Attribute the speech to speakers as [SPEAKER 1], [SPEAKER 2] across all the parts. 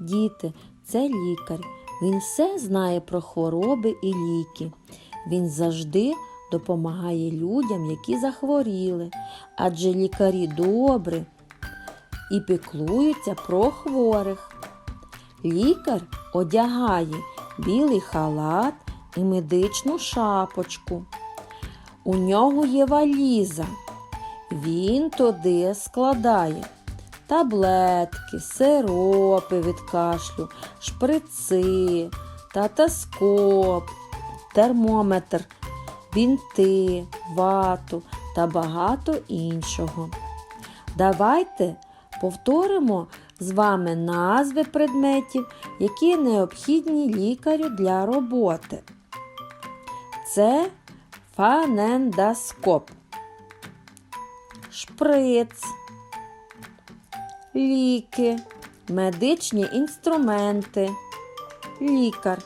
[SPEAKER 1] Діти, це лікар. Він все знає про хвороби і ліки. Він завжди допомагає людям, які захворіли, адже лікарі добрі і піклуються про хворих. Лікар одягає білий халат і медичну шапочку. У нього є валіза. Він туди складає таблетки, сиропи від кашлю, шприци, татоскоп, термометр, бінти, вату та багато іншого. Давайте повторимо з вами назви предметів, які необхідні лікарю для роботи. Це фанендаскоп, шприц, ліки, медичні інструменти, лікар.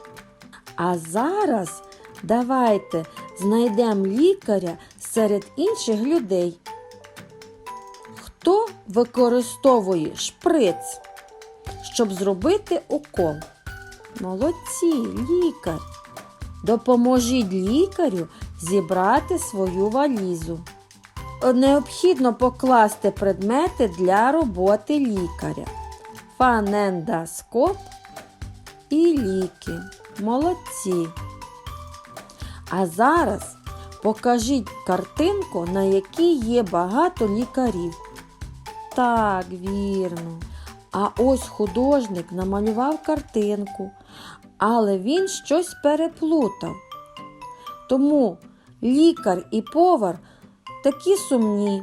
[SPEAKER 1] А зараз давайте знайдемо лікаря серед інших людей. Хто використовує шприц, щоб зробити укол? Молодці, лікар. Допоможіть лікарю зібрати свою валізу. Необхідно покласти предмети для роботи лікаря. Фанендаскоп і ліки. Молодці. А зараз покажіть картинку, на якій є багато лікарів. Так, вірно. А ось художник намалював картинку, але він щось переплутав. Тому лікар і повар такі сумні.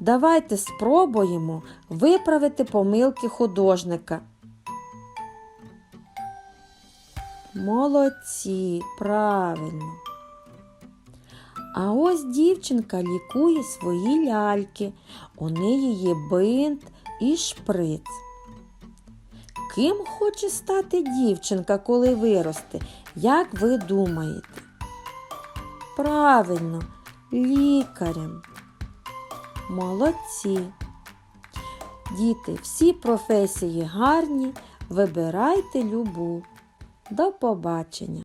[SPEAKER 1] Давайте спробуємо виправити помилки художника. Молодці, правильно. А ось дівчинка лікує свої ляльки. У неї є бинт і шприц. Ким хоче стати дівчинка, коли виросте? Як ви думаєте? Правильно, лікарем. Молодці. Діти, всі професії гарні, вибирайте любу. До побачення!